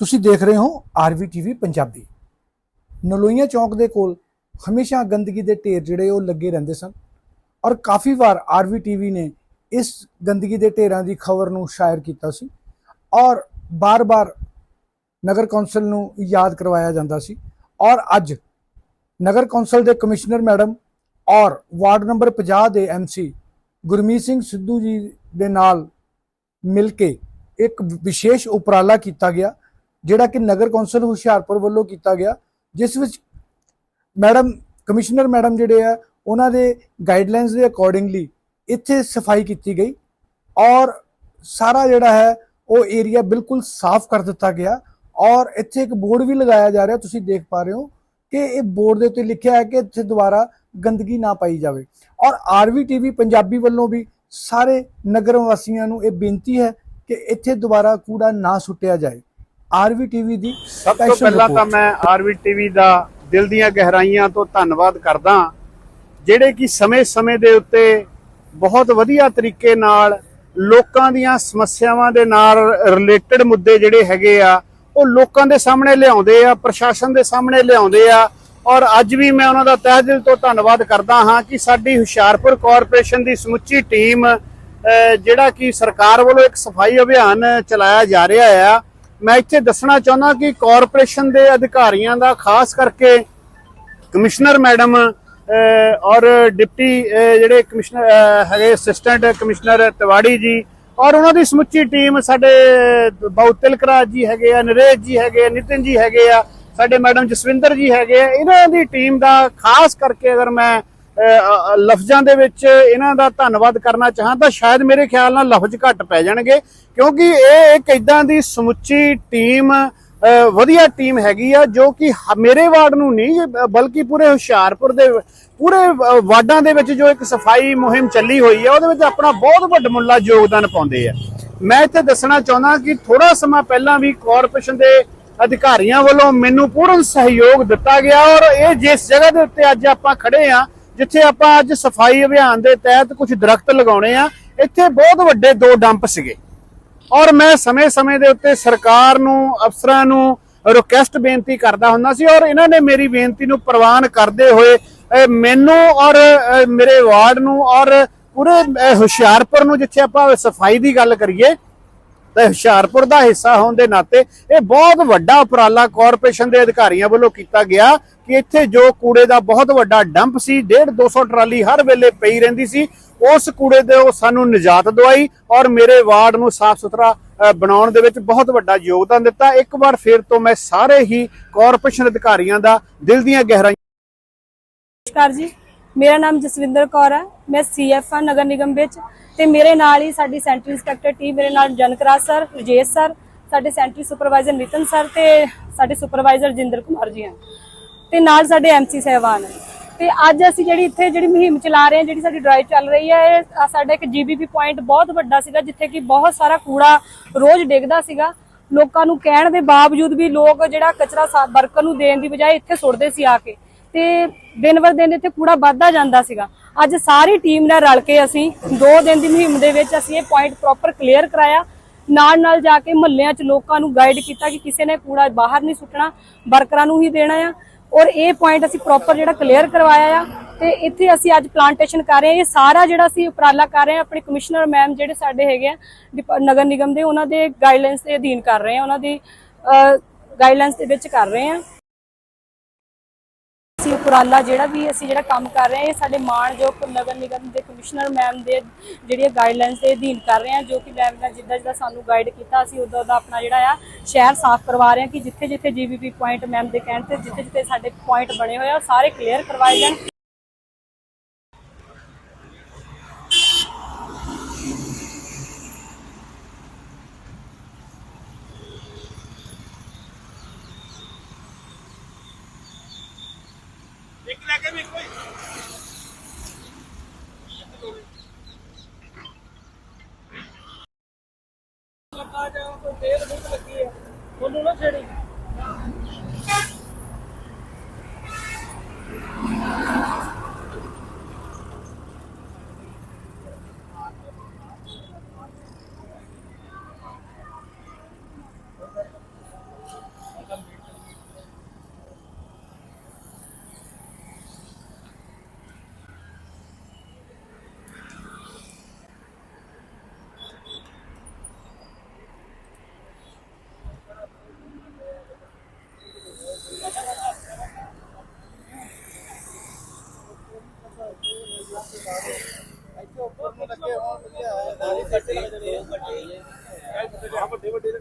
ਤੁਸੀਂ ਦੇਖ ਰਹੇ ਹੋ ਆਰਵੀ ਟੀਵੀ ਪੰਜਾਬੀ। ਨਲੋਈਆਂ ਚੌਂਕ ਦੇ ਕੋਲ ਹਮੇਸ਼ਾ ਗੰਦਗੀ ਦੇ ਢੇਰ ਜਿਹੜੇ ਉਹ ਲੱਗੇ ਰਹਿੰਦੇ ਸਨ ਔਰ ਕਾਫੀ ਵਾਰ ਆਰਵੀ ਟੀਵੀ ਨੇ ਇਸ ਗੰਦਗੀ ਦੇ ਢੇਰਾਂ ਦੀ ਖਬਰ ਨੂੰ ਸ਼ਾਇਰ ਕੀਤਾ ਸੀ ਔਰ ਬਾਰ-ਬਾਰ ਨਗਰ ਕੌਂਸਲ ਨੂੰ ਯਾਦ ਕਰਵਾਇਆ ਜਾਂਦਾ ਸੀ ਔਰ ਅੱਜ ਨਗਰ ਕੌਂਸਲ ਦੇ ਕਮਿਸ਼ਨਰ ਮੈਡਮ ਔਰ ਵਾਰਡ ਨੰਬਰ 50 ਦੇ ਐਮਸੀ ਗੁਰਮੀਤ ਸਿੰਘ ਸਿੱਧੂ ਜੀ ਦੇ ਨਾਲ ਮਿਲ ਕੇ ਇੱਕ ਵਿਸ਼ੇਸ਼ ਉਪਰਾਲਾ ਕੀਤਾ ਗਿਆ ਜਿਹੜਾ ਕਿ ਨਗਰ ਕੌਂਸਲ ਹੁਸ਼ਿਆਰਪੁਰ ਵੱਲੋਂ ਕੀਤਾ ਗਿਆ, ਜਿਸ ਵਿੱਚ ਮੈਡਮ, ਕਮਿਸ਼ਨਰ ਮੈਡਮ ਜਿਹੜੇ ਆ, ਉਹਨਾਂ ਦੇ ਗਾਈਡਲਾਈਨਸ ਦੇ ਅਕੋਰਡਿੰਗਲੀ ਇੱਥੇ ਸਫ਼ਾਈ ਕੀਤੀ ਗਈ ਔਰ ਸਾਰਾ ਜਿਹੜਾ ਹੈ ਉਹ ਏਰੀਆ ਬਿਲਕੁਲ ਸਾਫ਼ ਕਰ ਦਿੱਤਾ ਗਿਆ ਔਰ ਇੱਥੇ ਇੱਕ ਬੋਰਡ ਵੀ ਲਗਾਇਆ ਜਾ ਰਿਹਾ, ਤੁਸੀਂ ਦੇਖ ਪਾ ਰਹੇ ਹੋ ਕਿ ਇਹ ਬੋਰਡ ਦੇ ਉੱਤੇ ਲਿਖਿਆ ਹੈ ਕਿ ਇੱਥੇ ਦੁਬਾਰਾ ਗੰਦਗੀ ਨਾ ਪਾਈ ਜਾਵੇ ਔਰ ਆਰਵੀ ਟੀਵੀ ਪੰਜਾਬੀ ਵੱਲੋਂ ਵੀ ਸਾਰੇ ਨਗਰ ਵਾਸੀਆਂ ਨੂੰ ਇਹ ਬੇਨਤੀ ਹੈ ਕਿ ਇੱਥੇ ਦੁਬਾਰਾ ਕੂੜਾ ਨਾ ਸੁੱਟਿਆ ਜਾਏ। ਆਰਵੀ ਟੀਵੀ ਦੀ ਸਭ ਤੋਂ ਪਹਿਲਾਂ ਤਾਂ। ਮੈਂ ਆਰਵੀ ਟੀਵੀ ਦਾ ਦਿਲ ਦੀਆਂ ਗਹਿਰਾਈਆਂ ਤੋਂ ਧੰਨਵਾਦ ਕਰਦਾ ਜਿਹੜੇ ਕਿ ਸਮੇਂ-ਸਮੇਂ ਦੇ ਉੱਤੇ ਬਹੁਤ ਵਧੀਆ ਤਰੀਕੇ ਨਾਲ ਲੋਕਾਂ ਦੀਆਂ ਸਮੱਸਿਆਵਾਂ ਦੇ ਨਾਲ ਰਿਲੇਟਡ ਮੁੱਦੇ ਜਿਹੜੇ ਹੈਗੇ ਆ ਉਹ ਲੋਕਾਂ ਦੇ ਸਾਹਮਣੇ ਲਿਆਉਂਦੇ ਆ ਪ੍ਰਸ਼ਾਸਨ ਦੇ ਸਾਹਮਣੇ ਲਿਆਉਂਦੇ ਆ ਔਰ ਅੱਜ ਵੀ ਮੈਂ ਉਹਨਾਂ ਦਾ ਤਹਿ ਦਿਲ ਤੋਂ ਧੰਨਵਾਦ ਕਰਦਾ ਹਾਂ ਕਿ ਸਾਡੀ ਹੁਸ਼ਿਆਰਪੁਰ ਕਾਰਪੋਰੇਸ਼ਨ ਦੀ ਸਮੁੱਚੀ ਟੀਮ ਜਿਹੜਾ ਕਿ ਸਰਕਾਰ ਵੱਲੋਂ ਇੱਕ ਸਫ਼ਾਈ ਅਭਿਆਨ ਚਲਾਇਆ ਜਾ ਰਿਹਾ ਆ ਮੈਂ ਇੱਥੇ ਦੱਸਣਾ ਚਾਹੁੰਦਾ ਕਿ ਕਾਰਪੋਰੇਸ਼ਨ ਦੇ ਅਧਿਕਾਰੀਆਂ ਦਾ ਖਾਸ ਕਰਕੇ ਕਮਿਸ਼ਨਰ ਮੈਡਮ ਔਰ ਡਿਪਟੀ ਜਿਹੜੇ ਕਮਿਸ਼ਨਰ ਹੈਗੇ ਅਸਿਸਟੈਂਟ ਕਮਿਸ਼ਨਰ ਤਿਵਾੜੀ ਜੀ, ਔਰ ਉਹਨਾਂ ਦੀ ਸਮੁੱਚੀ ਟੀਮ ਸਾਡੇ ਬਾਉ ਤਿਲਕਰਾਜ ਜੀ ਹੈਗੇ ਆ, ਨਰੇਸ਼ ਜੀ ਹੈਗੇ ਆ, ਨਿਤਿਨ ਜੀ ਹੈਗੇ ਆ, ਸਾਡੇ ਮੈਡਮ ਜਸਵਿੰਦਰ ਜੀ ਹੈਗੇ ਆ, ਇਹਨਾਂ ਦੀ ਟੀਮ ਦਾ ਖਾਸ ਕਰਕੇ ਅਗਰ ਮੈਂ ਲਫ਼ਜ਼ਾਂ ਦੇ ਵਿੱਚ ਇਹਨਾਂ ਦਾ ਧੰਨਵਾਦ ਕਰਨਾ ਚਾਹਾਂ ਤਾਂ ਸ਼ਾਇਦ ਮੇਰੇ ਖਿਆਲ ਨਾਲ ਲਫ਼ਜ਼ ਘੱਟ ਪੈ ਜਾਣਗੇ, ਕਿਉਂਕਿ ਇਹ ਇੱਕ ਇਦਾਂ ਦੀ ਸਮੁੱਚੀ ਟੀਮ ਵਧੀਆ ਟੀਮ ਹੈਗੀ ਆ, ਜੋ ਕਿ ਹ- ਮੇਰੇ ਵਾਰਡ ਨੂੰ ਨਹੀਂ ਬਲਕਿ ਪੂਰੇ ਹੁਸ਼ਿਆਰਪੁਰ ਦੇ, ਪੂਰੇ ਵਾਰਡਾਂ ਦੇ ਵਿੱਚ ਜੋ ਇੱਕ ਸਫ਼ਾਈ ਮੁਹਿੰਮ ਚੱਲੀ ਹੋਈ ਹੈ ਉਹਦੇ ਵਿੱਚ ਆਪਣਾ ਬਹੁਤ ਵੱਡਾ ਮੁੱਲਾ ਯੋਗਦਾਨ ਪਾਉਂਦੇ ਆ। ਮੈਂ ਇੱਥੇ ਦੱਸਣਾ ਚਾਹੁੰਦਾ ਕਿ ਥੋੜਾ ਸਮਾਂ ਪਹਿਲਾਂ ਵੀ ਕਾਰਪੋਰੇਸ਼ਨ ਦੇ ਅਧਿਕਾਰੀਆਂ ਵੱਲੋਂ ਮੈਨੂੰ ਪੂਰਨ ਸਹਿਯੋਗ ਦਿੱਤਾ ਗਿਆ ਔਰ ਇਹ ਜਿਸ ਜਗ੍ਹਾ ਦੇ ਉੱਤੇ ਅੱਜ ਆਪਾਂ ਖੜੇ ਆ ਜਿੱਥੇ ਆਪਾਂ ਅੱਜ ਸਫ਼ਾਈ ਅਭਿਆਨ ਦੇ ਤਹਿਤ ਕੁਝ ਦਰਖਤ ਲਗਾਉਣੇ ਆ, ਇੱਥੇ ਬਹੁਤ ਵੱਡੇ ਦੋ ਡੰਪ ਸੀਗੇ। ਔਰ ਮੈਂ ਸਮੇਂ-ਸਮੇਂ ਦੇ ਉੱਤੇ ਸਰਕਾਰ ਨੂੰ, ਅਫਸਰਾਂ ਨੂੰ ਰਿਕੁਐਸਟ ਬੇਨਤੀ ਕਰਦਾ ਹੁੰਦਾ ਸੀ ਔਰ ਇਹਨਾਂ ਨੇ ਮੇਰੀ ਬੇਨਤੀ ਨੂੰ ਪ੍ਰਵਾਨ ਕਰਦੇ ਹੋਏ ਮੈਨੂੰ ਔਰ ਮੇਰੇ ਵਾਰਡ ਨੂੰ ਔਰ ਪੂਰੇ ਹੁਸ਼ਿਆਰਪੁਰ ਨੂੰ ਜਿੱਥੇ ਆਪਾਂ ਸਫ਼ਾਈ ਦੀ ਗੱਲ ਕਰੀਏ ਤੇ ਹੁਸ਼ਿਆਰਪੁਰ ਦਾ ਹਿੱਸਾ ਹੋਣ ਦੇ ਨਾਤੇ ਇਹ ਬਹੁਤ ਵੱਡਾ ਉਪਰਾਲਾ ਕਾਰਪੋਰੇਸ਼ਨ ਦੇ ਅਧਿਕਾਰੀਆਂ ਵੱਲੋਂ ਕੀਤਾ ਗਿਆ ਕਿ ਇੱਥੇ ਜੋ ਕੂੜੇ ਦਾ ਬਹੁਤ ਵੱਡਾ ਡੰਪ ਸੀ 1.5 200 ਟਰਾਲੀ ਹਰ ਵੇਲੇ ਪਈ ਰਹਿੰਦੀ ਸੀ, ਉਸ ਕੂੜੇ ਦੇ ਉਹ ਸਾਨੂੰ ਨਿਜਾਤ ਦਵਾਈ ਔਰ ਮੇਰੇ ਵਾਰਡ ਨੂੰ ਸਾਫ਼ ਸੁਥਰਾ ਬਣਾਉਣ ਦੇ ਵਿੱਚ ਬਹੁਤ ਵੱਡਾ ਯੋਗਦਾਨ ਦਿੱਤਾ। ਇੱਕ ਵਾਰ ਫਿਰ ਤੋਂ ਮੈਂ ਸਾਰੇ ਹੀ ਕਾਰਪੋਰੇਸ਼ਨ ਅਧਿਕਾਰੀਆਂ ਦਾ ਦਿਲ ਦੀਆਂ ਗਹਿਰਾਈਆਂ ਨਮਸਕਾਰ ਜੀ। ਮੇਰਾ ਨਾਮ ਜਸਵਿੰਦਰ ਕੌਰ ਹੈ। ਮੈਂ ਸੀਐਫ ਹਾਂ ਨਗਰ ਨਿਗਮ ਵਿੱਚ ਤੇ ਮੇਰੇ ਨਾਲ ਹੀ ਸਾਡੀ ਸੈਂਟਰੀ ਇੰਸਪੈਕਟਰ ਟੀਮ ਮੇਰੇ ਨਾਲ ਜਨਕਰਾਜ ਸਰ ਰਜੇਸ਼ ਸਰ ਸਾਡੇ ਸੈਂਟਰੀ ਸੁਪਰਵਾਈਜ਼ਰ ਨਿਤਨ ਸਰ ਤੇ ਸਾਡੇ ਸੁਪਰਵਾਈਜ਼ਰ ਜਿੰਦਰ ਕੁਮਾਰ ਜੀ ਹਨ। ਤੇ ਨਾਲ ਸਾਡੇ ਐਮਸੀ ਸਹਿਬਾਨ ਹਨ। ਤੇ ਅੱਜ ਅਸੀਂ ਜਿਹੜੀ ਇੱਥੇ ਜਿਹੜੀ ਮੁਹਿੰਮ ਚਲਾ ਰਹੇ ਹਾਂ, ਜਿਹੜੀ ਸਾਡੀ ਡਰਾਈਵ ਚੱਲ ਰਹੀ ਹੈ, ਇਹ ਸਾਡਾ ਇੱਕ ਜੀਬੀਪੀ ਪੁਆਇੰਟ ਬਹੁਤ ਵੱਡਾ ਸੀਗਾ, ਜਿੱਥੇ ਕਿ ਬਹੁਤ ਸਾਰਾ ਕੂੜਾ ਰੋਜ਼ ਡਿੱਗਦਾ ਸੀਗਾ। ਲੋਕਾਂ ਨੂੰ ਕਹਿਣ ਦੇ ਬਾਵਜੂਦ ਵੀ ਲੋਕ ਜਿਹੜਾ ਕਚਰਾ ਸਾ- ਵਰਕਰ ਨੂੰ ਦੇਣ ਦੀ ਬਜਾਏ ਇੱਥੇ ਸੁੱਟਦੇ ਸੀ ਆ ਕੇ। ਤੇ ਦਿਨ ਵਰ ਦਿਨ ਇੱਥੇ ਕੂੜਾ ਵੱਧਦਾ ਜਾਂਦਾ ਸੀਗਾ। ਅੱਜ ਸਾਰੀ ਟੀਮ ਨਾਲ ਰਲ ਕੇ ਅਸੀਂ 2 ਦਿਨ ਦੀ ਮੁਹਿੰਮ ਦੇ ਵਿੱਚ ਅਸੀਂ ਇਹ ਪੁਆਇੰਟ ਪ੍ਰੋਪਰ ਕਲੀਅਰ ਕਰਾਇਆ। ਨਾਲ ਨਾਲ ਜਾ ਕੇ ਮਹੱਲਿਆਂ 'ਚ ਲੋਕਾਂ ਨੂੰ ਗਾਈਡ ਕੀਤਾ ਕਿ ਕਿਸੇ ਨੇ ਕੂੜਾ ਬਾਹਰ ਨਹੀਂ ਸੁੱਟਣਾ, ਵਰਕਰਾਂ ਨੂੰ ਹੀ ਦੇਣਾ ਆ। ਔਰ ਇਹ ਪੁਆਇੰਟ ਅਸੀਂ ਪ੍ਰੋਪਰ ਜਿਹੜਾ ਕਲੀਅਰ ਕਰਵਾਇਆ ਆ ਤੇ ਇੱਥੇ ਅਸੀਂ ਅੱਜ ਪਲਾਂਟੇਸ਼ਨ ਕਰ ਰਹੇ ਹਾਂ। ਇਹ ਸਾਰਾ ਜਿਹੜਾ ਅਸੀਂ ਉਪਰਾਲਾ ਕਰ ਰਹੇ ਹਾਂ, ਆਪਣੇ ਕਮਿਸ਼ਨਰ ਮੈਮ ਜਿਹੜੇ ਸਾਡੇ ਹੈਗੇ ਆ ਡਿਪਾ- ਨਗਰ ਨਿਗਮ ਦੇ, ਉਹਨਾਂ ਦੇ ਗਾਈਡਲਾਈਨਸ ਦੇ ਅਧੀਨ ਕਰ ਰਹੇ ਹਾਂ, ਉਹਨਾਂ ਦੀ ਗਾਈਡਲਾਈਨਸ ਦੇ ਵਿੱਚ ਕਰ ਰਹੇ ਹਾਂ। ਅਸੀਂ ਉਪਰਾਲਾ ਜਿਹੜਾ ਵੀ ਅਸੀਂ ਜਿਹੜਾ ਕੰਮ ਕਰ ਰਹੇ ਹਾਂ, ਇਹ ਸਾਡੇ ਮਾਣਯੋਗ ਨਗਰ ਨਿਗਮ ਦੇ ਕਮਿਸ਼ਨਰ ਮੈਮ ਦੇ ਜਿਹੜੀਆਂ ਗਾਈਡਲਾਈਨਸ ਦੇ ਅਧੀਨ ਕਰ ਰਹੇ ਹਾਂ, ਜੋ ਕਿ ਮੈਮ ਨੇ ਜਿੱਦਾਂ ਜਿੱਦਾਂ ਸਾਨੂੰ ਗਾਈਡ ਕੀਤਾ, ਅਸੀਂ ਉਦੋਂ ਦਾ ਆਪਣਾ ਜਿਹੜਾ ਆ ਸ਼ਹਿਰ ਸਾਫ਼ ਕਰਵਾ ਰਹੇ ਹਾਂ ਕਿ ਜਿੱਥੇ ਜਿੱਥੇ ਜੀਬੀਪੀ ਪੁਆਇੰਟ ਮੈਮ ਦੇ ਕਹਿਣ ਤੇ ਜਿੱਥੇ ਜਿੱਥੇ ਸਾਡੇ ਪੁਆਇੰਟ ਬਣੇ ਹੋਏ ਆ, ਉਹ ਸਾਰੇ ਕਲੀਅਰ ਕਰਵਾਏ ਜਾਣ। ਲੱਗਾ ਜਾਂ ਕੋਈ ਤੇਲ ਫੁੱਟ ਲੱਗੀ ਹੈ ਉਹਨੂੰ ਨਾ ਛੇੜੀ। ਉੱਪਰ ਨੂੰ ਲੱਗੇ ਹੋਣ ਵਧੀਆ ਹੈ ਵੱਡੇ ਵੱਡੇ